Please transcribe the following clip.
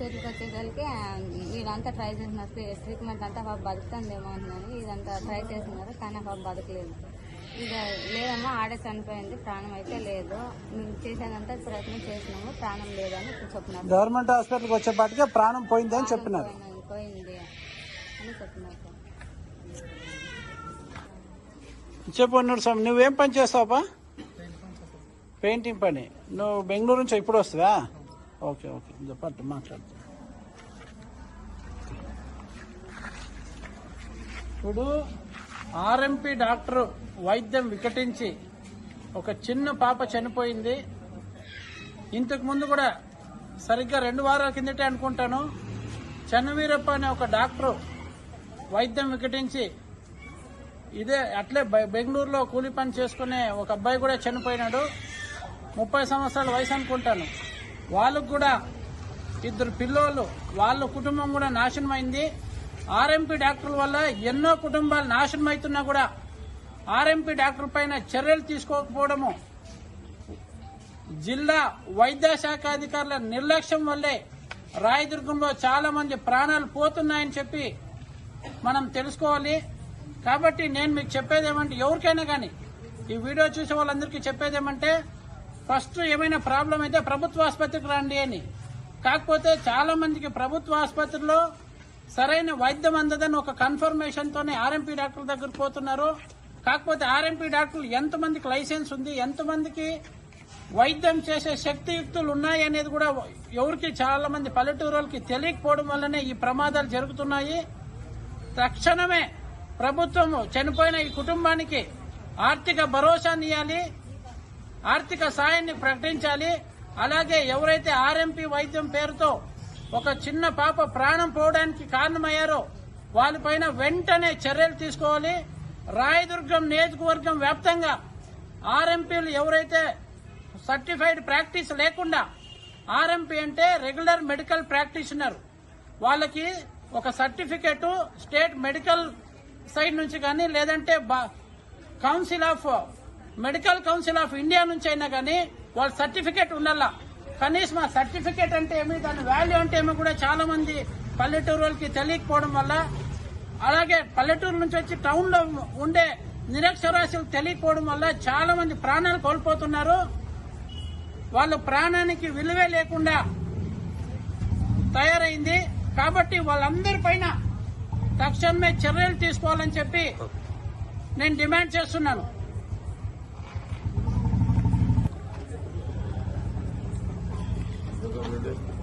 హాస్పిటల్కి వచ్చేసరికి వీళ్ళంతా ట్రై చేస్తున్నారు. ట్రీ- ట్రీట్మెంట్ అంతా పాప బతుకుతుందేమో అని ఇదంతా ట్రై చేస్తున్నారు కానీ పాప బతకలేదు. ఇక లేదమ్మా ఆడే చనిపోయింది ప్రాణం అయితే లేదు. మేము చేసేదంతా ప్రయత్నం చేసినాము ప్రాణం లేదని చెప్పినారు. గవర్నమెంట్ హాస్పిటల్కి వచ్చేపాటికే ప్రాణం పోయింది అని చెప్పినారు. పోయింది అని చెప్పినారు సార్. చెప్పు ఉన్నాడు స్వామి నువ్వేం పని చేస్తావా పెయింటింగ్ పని. నువ్వు బెంగళూరు నుంచి ఇప్పుడు వస్తావా ఓకే ఓకే. చెప్పట్టు మాట్లాడతా. ఇప్పుడు ఆర్ఎంపీ డాక్టర్ వైద్యం వికటించి ఒక చిన్న పాప చనిపోయింది. ఇంతకు ముందు కూడా సరిగ్గా రెండు వారాల కిందటే అనుకుంటాను. చెన్నవీరప్ప అనే ఒక డాక్టర్ వైద్యం వికటించి ఇదే అట్లే బె- బెంగళూరులో కూలి పని చేసుకునే ఒక అబ్బాయి కూడా చనిపోయినాడు. ముప్పై సంవత్సరాల వయసు అనుకుంటాను. వాళ్ళకు కూడా ఇద్దరు పిల్లోళ్ళు వాళ్ళ కుటుంబం కూడా నాశనం అయింది ఆర్ఎంపీ డాక్టర్ల వల్ల ఎన్నో కుటుంబాలు నాశనం అవుతున్నా కూడా ఆర్ఎంపీ డాక్టర్ పైన చర్యలు తీసుకోకపోవడము జిల్లా వైద్య శాఖ అధికారుల నిర్లక్ష్యం వల్లే రాయదుర్గంలో చాలా మంది ప్రాణాలు పోతున్నాయని చెప్పి మనం తెలుసుకోవాలి. కాబట్టి నేను మీకు చెప్పేది ఏమంటే ఎవరికైనా కానీ ఈ వీడియో చూసే వాళ్ళందరికీ చెప్పేది ఏమంటే ఫస్ట్ ఏమైనా ప్రాబ్లం అయితే ప్రభుత్వ ఆసుపత్రికి రండి అని. కాకపోతే చాలా మందికి ప్రభుత్వ ఆసుపత్రిలో సరైన వైద్యం అందదని ఒక కన్ఫర్మేషన్ తోనే ఆర్ఎంపీ డాక్టర్ దగ్గరకు పోతున్నారు. కాకపోతే ఆర్ఎంపీ డాక్టర్లు ఎంతమందికి లైసెన్స్ ఉంది ఎంతమందికి వైద్యం చేసే శక్తియుక్తులు ఉన్నాయి అనేది కూడా ఎవరికి చాలా మంది పల్లెటూరులకి తెలియకపోవడం వల్లనే ఈ ప్రమాదాలు జరుగుతున్నాయి. తక్షణమే ప్రభుత్వము చనిపోయిన ఈ కుటుంబానికి ఆర్థిక భరోసా ఇవ్వాలి ఆర్థిక సాయాన్ని ప్రకటించాలి. అలాగే ఎవరైతే ఆర్ఎంపీ వైద్యం పేరుతో ఒక చిన్న పాప ప్రాణం పోవడానికి కారణమయ్యారో వాళ్ళపైన వెంటనే చర్యలు తీసుకోవాలి. రాయదుర్గం నియోజకవర్గం వ్యాప్తంగా ఆర్ఎంపీలు ఎవరైతే సర్టిఫైడ్ ప్రాక్టీస్ లేకుండా ఆర్ఎంపీ అంటే రెగ్యులర్ మెడికల్ ప్రాక్టీషనర్ వాళ్ళకి ఒక సర్టిఫికెట్ స్టేట్ మెడికల్ సైడ్ నుంచి కానీ లేదంటే council of medical council of India నుంచి అయినా కానీ వాళ్ళ సర్టిఫికేట్ ఉండాలా? కనీసం ఆ సర్టిఫికేట్ అంటే ఏమి దాని వాల్యూ అంటే ఏమో కూడా చాలా మంది పల్లెటూరు వాళ్ళకి తెలియకపోవడం వల్ల అలాగే పల్లెటూరు నుంచి వచ్చి టౌన్లో ఉండే నిరక్షరాస్యులు తెలియకపోవడం వల్ల చాలా మంది ప్రాణాలు కోల్పోతున్నారు. వాళ్ళ ప్రాణానికి విలువే లేకుండా తయారైంది. కాబట్టి వాళ్ళందరి పైన తక్షణమే చర్యలు తీసుకోవాలని చెప్పి నేను డిమాండ్ చేస్తున్నాను. Thursday.